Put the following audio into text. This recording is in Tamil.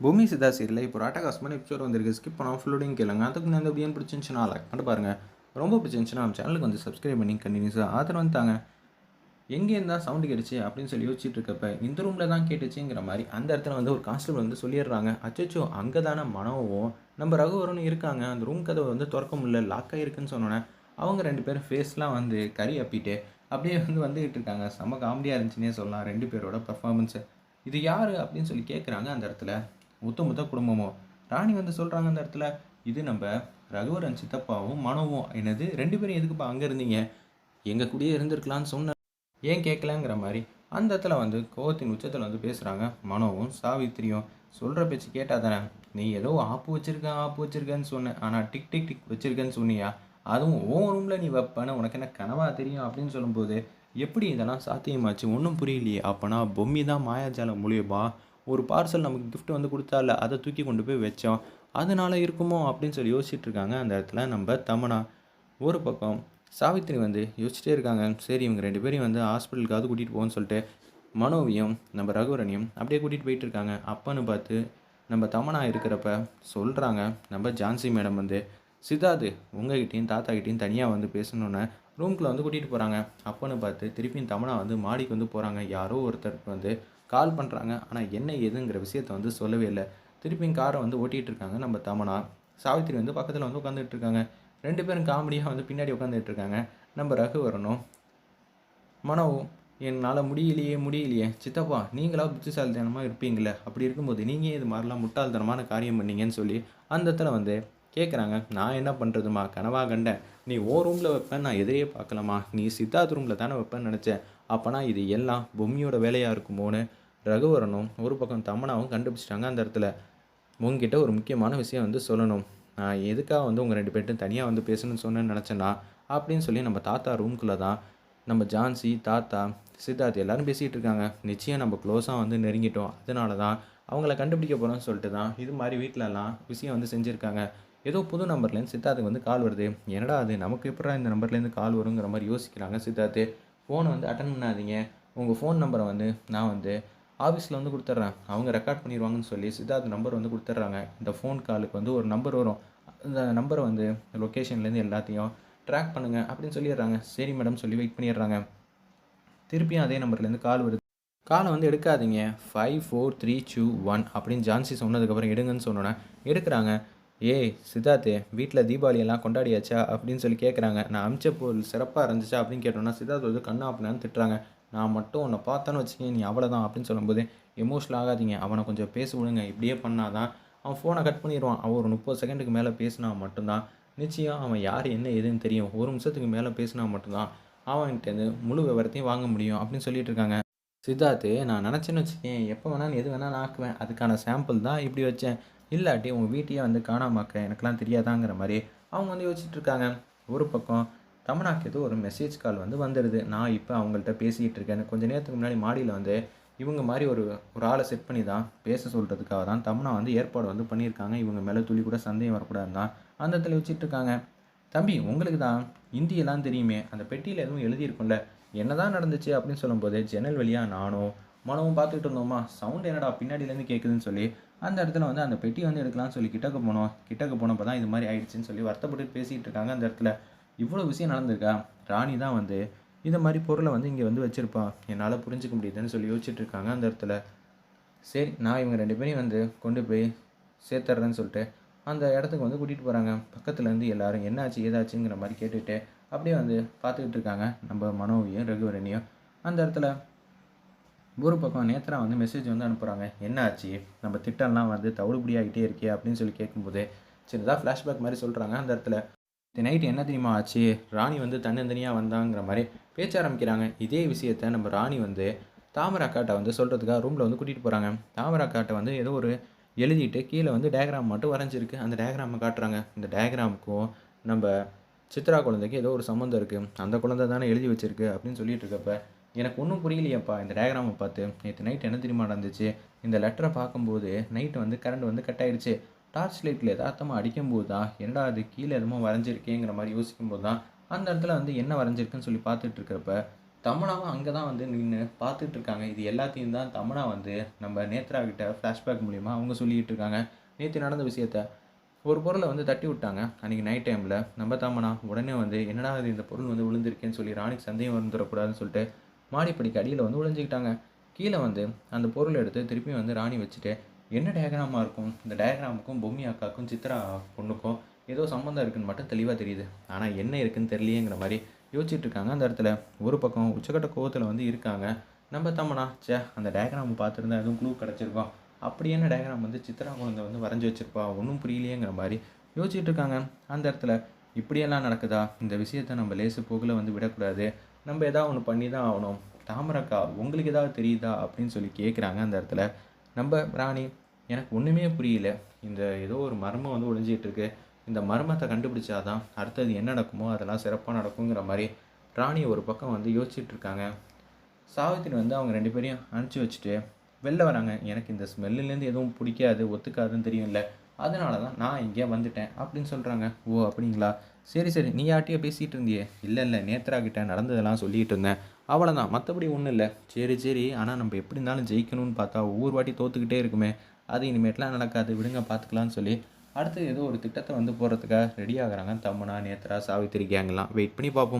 பூமி சிதா சீரியலில் இப்போ ராட்டகாஸ்மன் எபிசோட் வந்திருக்கு. ஸ்கிப் பண்ணால் ஃபுல்லோடையும் கேளுங்க. அதுக்கு முன்னாடி எப்படியும் பிடிச்சிருந்துச்சுன்னா லைக் பண்ணி பாருங்கள் ரொம்ப பிடிச்சிருந்துச்சுன்னா நம்ம சேனலுக்கு வந்து சப்ஸ்கிரைப் பண்ணி கண்டினியூஸாக ஆதரவு வந்துட்டாங்க எங்கே இருந்தால் சவுண்டு கேட்டுச்சு அப்படின்னு சொல்லி யோசிச்சுட்டு இருக்கப்ப இந்த ரூமில் தான் கேட்டுச்சுங்கிற மாதிரி அந்த இடத்துல வந்து ஒரு கான்ஸ்டபிள் வந்து சொல்லிடுறாங்க. அச்சோ அங்கே தானே மனோவும். நம்ம ரகுவரனும் இருக்காங்க. அந்த ரூம் கதவை வந்து திறக்க முடியல லாக் ஆகிருக்குன்னு சொன்னோன்னே அவங்க ரெண்டு பேரும் ஃபேஸ்லாம் வந்து கறி அப்பிட்டு அப்படியே வந்து வந்துக்கிட்டு இருக்காங்க. செம்ம காமெடியாக இருந்துச்சுன்னே சொல்லலாம். ரெண்டு பேரோட பர்ஃபார்மன்ஸு இது யார் அப்படின்னு சொல்லி கேட்குறாங்க அந்த இடத்துல. முத்த முத்த குடும்பமோ? ராணி வந்து சொல்கிறாங்க அந்த இடத்துல இது நம்ம ரகுவரன் சித்தப்பாவும் மனோவும் என்னது ரெண்டு பேரும் எதுக்குப்பா அங்கே இருந்தீங்க? எங்கள் கூடயே இருந்திருக்கலான்னு சொன்ன ஏன் கேட்கலங்கிற மாதிரி அந்த இடத்துல வந்து கோவத்தின் உச்சத்தில் வந்து பேசுகிறாங்க மனோவும் சாவித்திரியும். சொல்கிற பேச்சு கேட்டால் தானே நீ ஏதோ ஆப்பு வச்சிருக்க ஆப்பு வச்சிருக்கேன்னு சொன்னேன் ஆனால் டிக் டிக் டிக் வச்சுருக்கேன்னு சொன்னியா? அதுவும் ஓ ரூமில் நீ வைப்பேன்னு உனக்கு என்ன கனவா தெரியும்? அப்படின்னு சொல்லும்போது எப்படி இதெல்லாம் சாத்தியமாச்சு? ஒன்றும் புரியலையே. அப்போனா பொம்மி தான் மாயாஜாலம் மூலியப்பா ஒரு பார்சல் நமக்கு கிஃப்ட் வந்து கொடுத்தால அதை தூக்கி கொண்டு போய் வச்சோம். அதனால் இருக்குமோ அப்படின்னு சொல்லி யோசிச்சுட்டு இருக்காங்க. அந்த இடத்துல நம்ம தமனா ஒரு பக்கம் சாவித்திரி வந்து யோசிச்சிட்டே இருக்காங்க. சரி இவங்க ரெண்டு பேரையும் வந்து ஹாஸ்பிட்டலுக்காவது கூட்டிகிட்டு போகணும்னு சொல்லிட்டு மனோவியும் நம்ம ரகுவரனையும் அப்படியே கூட்டிகிட்டு போயிட்டு இருக்காங்க. அப்பன்னு பார்த்து நம்ம தமனா இருக்கிறப்ப சொல்கிறாங்க நம்ம ஜான்சி மேடம் வந்து சித்தாது உங்ககிட்டயும் தாத்தா கிட்டேயும் தனியாக வந்து பேசணுன்னு ரூம்குள்ளே வந்து கூட்டிகிட்டு போகிறாங்க அப்பன்னு பார்த்து திருப்பியும் தமனா வந்து மாடிக்கு வந்து போகிறாங்க யாரோ ஒருத்தருக்கு வந்து கால் பண்ணுறாங்க ஆனால் என்ன ஏதுங்கிற விஷயத்த வந்து சொல்லவே இல்லை. திருப்பியும் காரை வந்து ஓட்டிகிட்டு இருக்காங்க நம்ம தமனா. சாவித்திரி வந்து பக்கத்தில் வந்து உட்காந்துட்டு இருக்காங்க. ரெண்டு பேரும் காமெடியாக வந்து பின்னாடி உட்காந்துட்டு இருக்காங்க. நம்ம ரகுவரனும் மனோவும் என்னால் முடியலையே முடியலையே. சித்தப்பா நீங்களா புத்திசாலித்தனமாக இருப்பீங்களே. அப்படி இருக்கும்போது நீங்கள் இது மாதிரிலாம் முட்டாள்தனமான காரியம் பண்ணீங்கன்னு சொல்லி அந்த இடத்துல வந்து கேட்குறாங்க நான் என்ன பண்ணுறதுமா கனவா கண்டேன் நீ ஓ ரூமில் வைப்பேன் நான் எதிரே பார்க்கலாமா? நீ சித்தார்த் ரூமில் தானே வைப்பேன்னு நினச்சேன். அப்போனா இது எல்லாம் பொம்மியோட வேலையாக இருக்குமோன்னு ரகுவரனும் ஒரு பக்கம் தமனாவும் கண்டுபிடிச்சிட்டாங்க. அந்த இடத்துல உங்ககிட்ட ஒரு முக்கியமான விஷயம் வந்து சொல்லணும். நான் எதுக்காக வந்து உங்கள் ரெண்டு பேர்ட்டும் தனியாக வந்து பேசணும்னு சொன்னேன்னு நினச்சேன்னா அப்படின்னு சொல்லி நம்ம தாத்தா ரூம்குள்ளே தான் நம்ம ஜான்சி தாத்தா சித்தார்த் எல்லாரும் பேசிகிட்டு இருக்காங்க. நிச்சயம் நம்ம க்ளோஸாக வந்து நெருங்கிட்டோம். அதனால தான் அவங்கள கண்டுபிடிக்க போகிறோம்னு சொல்லிட்டு தான் இது மாதிரி வீட்டிலலாம் விஷயம் வந்து செஞ்சுருக்காங்க. ஏதோ புது நம்பர்லேருந்து சித்தார்த்துக்கு வந்து கால் வருது. என்னடா அது? நமக்கு எப்படா இந்த நம்பர்லேருந்து கால் வருங்கிற மாதிரி யோசிக்கிறாங்க சித்தார்த்து. ஃபோனை வந்து அட்டன் பண்ணாதீங்க. உங்கள் ஃபோன் நம்பரை வந்து நான் வந்து ஆஃபீஸில் வந்து கொடுத்துட்றேன். அவங்க ரெக்கார்ட் பண்ணிடுவாங்கன்னு சொல்லி சித்தார்த் நம்பர் வந்து கொடுத்துட்றாங்க. இந்த ஃபோன் காலுக்கு வந்து ஒரு நம்பர் வரும். அந்த நம்பரை வந்து லொக்கேஷன்லேருந்து எல்லாத்தையும் ட்ராக் பண்ணுங்கள் அப்படின்னு சொல்லிடுறாங்க. சரி மேடம் சொல்லி வெயிட் பண்ணிடுறாங்க. திருப்பியும் அதே நம்பர்லேருந்து கால் வருது. காலை வந்து எடுக்காதீங்க. Five four three two one அப்படின்னு ஜான்சி சொன்னதுக்கப்புறம் எடுங்கன்னு சொன்னோன்னே எடுக்கிறாங்க. ஏய் சித்தார்த்து வீட்டில் தீபாவளி எல்லாம் கொண்டாடியாச்சா அப்படின்னு சொல்லி கேட்குறாங்க நான் அமிச்ச பொருள் சிறப்பாக இருந்துச்சா அப்படின்னு கேட்டோன்னா சித்தார்த் வந்து கண்ணா அப்படின்னு திட்டுறாங்க. நான் மட்டும் உன்னை பார்த்தேன்னு வச்சுக்கேன் நீ அவ்வளோதான் அப்படின்னு சொல்லும்போது எமோஷனல் ஆகாதீங்க. அவனை கொஞ்சம் பேசி விடுங்க. இப்படியே பண்ணாதான் அவன் ஃபோனை கட் பண்ணிடுவான். அவன் ஒரு முப்பது செகண்டுக்கு மேலே பேசினா மட்டும்தான். நிச்சயம் அவன் யார் என்ன ஏதுன்னு தெரியும். ஒரு நிமிஷத்துக்கு மேலே பேசினா மட்டும்தான் அவன்கிட்டேருந்து முழு விவரத்தையும் வாங்க முடியும் அப்படின்னு சொல்லிட்டு இருக்காங்க. சித்தார்த்து நான் நினச்சேன்னு வச்சுக்கேன் எப்போ வேணாலும் எது வேணாலும் ஆக்குவேன். அதுக்கான சாம்பிள் தான் இப்படி வச்சேன். இல்லாட்டி உன் வீட்டையே வந்து காணாமாக்க எனக்கெல்லாம் தெரியாதாங்கிற மாதிரி அவங்க வந்து யோசிச்சுட்டு இருக்காங்க. ஒரு பக்கம் தமனாக்கு ஏதோ ஒரு மெசேஜ் கால் வந்து வந்துடுது நான் இப்போ அவங்கள்ட்ட பேசிக்கிட்டு இருக்கேன் கொஞ்ச நேரத்துக்கு முன்னாடி மாடியில் வந்து இவங்க மாதிரி ஒரு ஒரு ஆளை செட் பண்ணி தான் பேச சொல்கிறதுக்காக தான் தமனா வந்து ஏற்பாடு வந்து பண்ணியிருக்காங்க. இவங்க மேலே துளி கூட சந்தேகம் வரக்கூடாது தான் அந்த இடத்துல வச்சுட்டு இருக்காங்க தம்பி உங்களுக்கு தான் இந்தியெல்லாம் தெரியுமே. அந்த பெட்டியில் எதுவும் எழுதியிருக்கும்ல? என்னதான் நடந்துச்சு அப்படின்னு சொல்லும்போது ஜன்னல் வழியாக நானும் மனவும் பார்த்துக்கிட்டு இருந்தோமா? சவுண்ட் என்னடா பின்னாடியிலேருந்து கேட்குதுன்னு சொல்லி அந்த இடத்துல வந்து அந்த பெட்டி வந்து எடுக்கலாம்னு சொல்லி கிட்டக்க போனோம். கிட்டக்க போனப்போ தான் இது மாதிரி ஆயிடுச்சுன்னு சொல்லி வருத்தப்பட்டு பேசிகிட்டு இருக்காங்க அந்த இடத்துல. இவ்வளோ விஷயம் நடந்திருக்கா? ராணி தான் வந்து இந்த மாதிரி பொருளை வந்து இங்கே வந்து வச்சுருப்பா. என்னால் புரிஞ்சுக்க முடியுதுன்னு சொல்லி யோசிச்சுட்டு இருக்காங்க அந்த இடத்துல. சரி நான் இவங்க ரெண்டு பேரையும் வந்து கொண்டு போய் சேர்த்துட்றேன்னு சொல்லிட்டு அந்த இடத்துக்கு வந்து கூட்டிகிட்டு போகிறாங்க பக்கத்துலேருந்து எல்லாரும் என்னாச்சு ஏதாச்சுங்கிற மாதிரி கேட்டுட்டு அப்படியே வந்து பார்த்துக்கிட்டு இருக்காங்க. நம்ம மனோவையும் ரகுவரணியும் அந்த இடத்துல ஒரு பக்கம் நேத்ரா வந்து மெசேஜ் வந்து அனுப்புகிறாங்க என்ன ஆச்சு நம்ம திட்டம்லாம் வந்து தவிடுபடி ஆகிட்டே இருக்கே அப்படின்னு சொல்லி கேட்கும்போது சின்னதாக ஃப்ளாஷ்பேக் மாதிரி சொல்கிறாங்க அந்த இடத்துல. நைட் என்ன தெரியுமா ஆச்சு? ராணி வந்து தன்னந்தனியாக வந்தாங்கிற மாதிரி பேச்ச ஆரம்பிக்கிறாங்க. இதே விஷயத்த நம்ம ராணி வந்து தாமரை அக்காட்டை வந்து சொல்கிறதுக்காக ரூமில் வந்து கூட்டிகிட்டு போகிறாங்க தாமரை அக்காட்டை வந்து ஏதோ ஒரு எழுதிட்டு கீழே வந்து டயக்ராம் மட்டும் வரைஞ்சிருக்கு. அந்த டயக்ராமை காட்டுறாங்க. இந்த டயக்ராமுக்கும் நம்ம சித்ரா குழந்தைக்கு ஏதோ ஒரு சம்மந்தம் இருக்குது அந்த குழந்தை தானே எழுதி வச்சிருக்கு அப்படின்னு சொல்லிட்டு இருக்கப்ப எனக்கு ஒன்றும் புரியலையேப்பா. இந்த டயக்ராமை பார்த்து நேற்று நைட் என்ன தெரியுமா நடந்துச்சு? இந்த லெட்டரை பார்க்கும்போது நைட்டு வந்து கரண்ட் வந்து கட் ஆயிடுச்சு. டார்ச் லைட்டில் யதார்த்தமாக அடிக்கும்போது தான் என்னடா அது கீழே எதுமோ வரைஞ்சிருக்கேங்கிற மாதிரி யோசிக்கும்போது தான் அந்த இடத்துல வந்து என்ன வரைஞ்சிருக்குன்னு சொல்லி பார்த்துட்டு இருக்கிறப்ப தமனாவும் அங்கே தான் வந்து நின்று பார்த்துட்டு இருக்காங்க இது எல்லாத்தையும் தான் தமனா வந்து நம்ம நேத்ரா கிட்ட ஃப்ளாஷ்பேக் மூலிமா அவங்க சொல்லிக்கிட்டு இருக்காங்க நேற்று நடந்த விஷயத்த ஒரு பொருளை வந்து தட்டி விட்டாங்க. அன்றைக்கி நைட் டைமில் நம்ம தமனா உடனே வந்து என்னடா இது இந்த பொருள் வந்து விழுந்திருக்கேன்னு சொல்லி ராணிக்கு சந்தேகம் வந்துடக்கூடாதுன்னு சொல்லிட்டு மாடிப்படிக்கு அடியில் வந்து விழுஞ்சிக்கிட்டாங்க கீழே வந்து அந்த பொருளை எடுத்து திருப்பியும் வந்து ராணி வச்சுட்டு என்ன டயக்ராமாக இருக்கும்? இந்த டயக்ராமுக்கும் பொம்மி அக்காவுக்கும் சித்ரா பொண்ணுக்கும் ஏதோ சம்மந்தம் இருக்குன்னு மட்டும் தெளிவாக தெரியுது. ஆனால் என்ன இருக்குன்னு தெரியலையேங்கிற மாதிரி யோசிச்சுட்டு இருக்காங்க அந்த இடத்துல. ஒரு பக்கம் உச்சக்கட்ட கோவத்தில் வந்து இருக்காங்க. நம்ம தம்மனா சே அந்த டயக்ராம் பார்த்துருந்தா எதுவும் க்ளூ கிடச்சிருக்கோம் அப்படி என்ன டயக்ராம் வந்து சித்ரா குழந்தை வந்து வரைஞ்சி வச்சிருப்பா? ஒன்றும் புரியலையேங்கிற மாதிரி யோசிச்சுட்டு இருக்காங்க. அந்த இடத்துல இப்படியெல்லாம் நடக்குதா? இந்த விஷயத்த நம்ம லேசு போக்கில் வந்து விடக்கூடாது. நம்ம எதாவது ஒன்று பண்ணி தான் ஆகணும். தாமரக்கா உங்களுக்கு ஏதாவது தெரியுதா? அப்படின்னு சொல்லி கேட்குறாங்க அந்த இடத்துல. நம்ம ராணி எனக்கு ஒன்றுமே புரியல. இந்த ஏதோ ஒரு மர்மம் வந்து ஒளிஞ்சிட்டு இருக்கு இந்த மர்மத்தை கண்டுபிடிச்சாதான் அடுத்தது என்ன நடக்குமோ அதெல்லாம் சிறப்பாக நடக்குங்கிற மாதிரி ராணி ஒரு பக்கம் வந்து யோசிச்சுட்டு இருக்காங்க சாவித்திரி வந்து அவங்க ரெண்டு பேரையும் அனுப்பிச்சி வச்சுட்டு வெளில வராங்க. எனக்கு இந்த ஸ்மெல்லுலேருந்து எதுவும் பிடிக்காது ஒத்துக்காதுன்னு தெரியும்ல. அதனால தான் நான் இங்கே வந்துட்டேன். அப்படின்னு சொல்கிறாங்க ஓ அப்படிங்களா? சரி சரி. நீ யார்ட்டையோ பேசிகிட்டு இருந்தியே. இல்லை இல்லை. நேத்ரா கிட்ட நடந்ததெல்லாம் சொல்லிகிட்டு இருந்தேன். அவ்வளோதான் மற்றபடி ஒன்றும் இல்லை. சரி சரி. ஆனால் நம்ம எப்படி இருந்தாலும் ஜெயிக்கணும்னு பார்த்தா ஒவ்வொரு வாட்டி தோத்துக்கிட்டே இருக்குமே. அது இனிமேட்லாம் நடக்காது. விடுங்க பார்த்துக்கலான்னு சொல்லி. அடுத்து ஏதோ ஒரு திட்டத்தை வந்து போகிறதுக்காக ரெடி ஆகிறாங்க தம்மனா நேத்ரா சாவித்திரி கேங்கெல்லாம் வெயிட் பண்ணி பார்ப்போம்.